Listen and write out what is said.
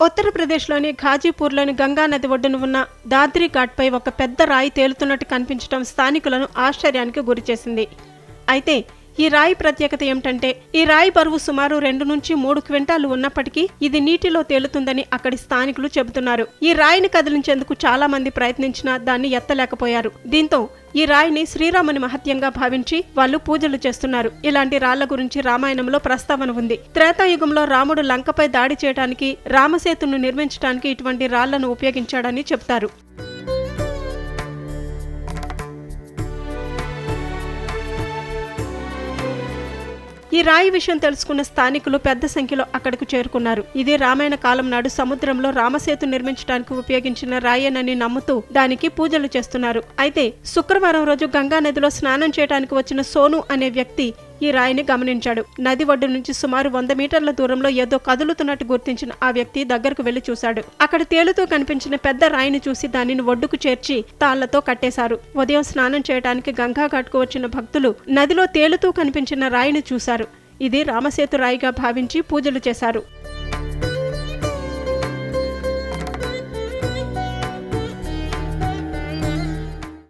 ఉత్తరప్రదేశ్లోని ఘాజీపూర్లోని గంగా నది ఒడ్డున ఉన్న దాద్రి ఘాట్పై ఒక పెద్ద రాయి తేలుతున్నట్టు కనిపించడం స్థానికులను ఆశ్చర్యానికి గురిచేసింది. అయితే ఈ రాయి ప్రత్యేకత ఏమిటంటే ఈ రాయి బరువు సుమారు రెండు నుంచి మూడు క్వింటాలు ఉన్నప్పటికీ ఇది నీటిలో తేలుతుందని అక్కడి స్థానికులు చెబుతున్నారు. ఈ రాయిని కదిలించేందుకు చాలా మంది ప్రయత్నించినా దాన్ని ఎత్తలేకపోయారు. దీంతో ఈ రాయిని శ్రీరాముని మహత్యంగా భావించి వాళ్ళు పూజలు చేస్తున్నారు. ఇలాంటి రాళ్ళ గురించి రామాయణంలో ప్రస్తావన ఉంది. త్రేతాయుగంలో రాముడు లంకపై దాడి చేయడానికి రామసేతును నిర్మించడానికి ఇటువంటి రాళ్ళను ఉపయోగించాడని చెప్తారు ఈ రాయి విషయం తెలుసుకున్న స్థానికులు పెద్ద సంఖ్యలో అక్కడకు చేరుకున్నారు. ఇది రామాయణ కాలం నాడు సముద్రంలో రామసేతు నిర్మించడానికి ఉపయోగించిన రాయేనని నమ్ముతూ దానికి పూజలు చేస్తున్నారు. అయితే శుక్రవారం రోజు గంగా నదిలో స్నానం చేయడానికి వచ్చిన సోను అనే వ్యక్తి ఈ రాయిని గమనించాడు. నది ఒడ్డు నుంచి సుమారు వంద మీటర్ల దూరంలో ఏదో కదులుతున్నట్టు గుర్తించిన ఆ వ్యక్తి దగ్గరకు వెళ్ళి చూశాడు. అక్కడ తేలుతూ కనిపించిన పెద్ద రాయిని చూసి దానిని ఒడ్డుకు చేర్చి తాళ్ళతో కట్టేశారు. ఉదయం స్నానం చేయడానికి గంగా ఘాట్కు వచ్చిన భక్తులు నదిలో తేలుతూ కనిపించిన రాయిని చూశారు. ఇది రామసేతు రాయిగా భావించి పూజలు చేశారు.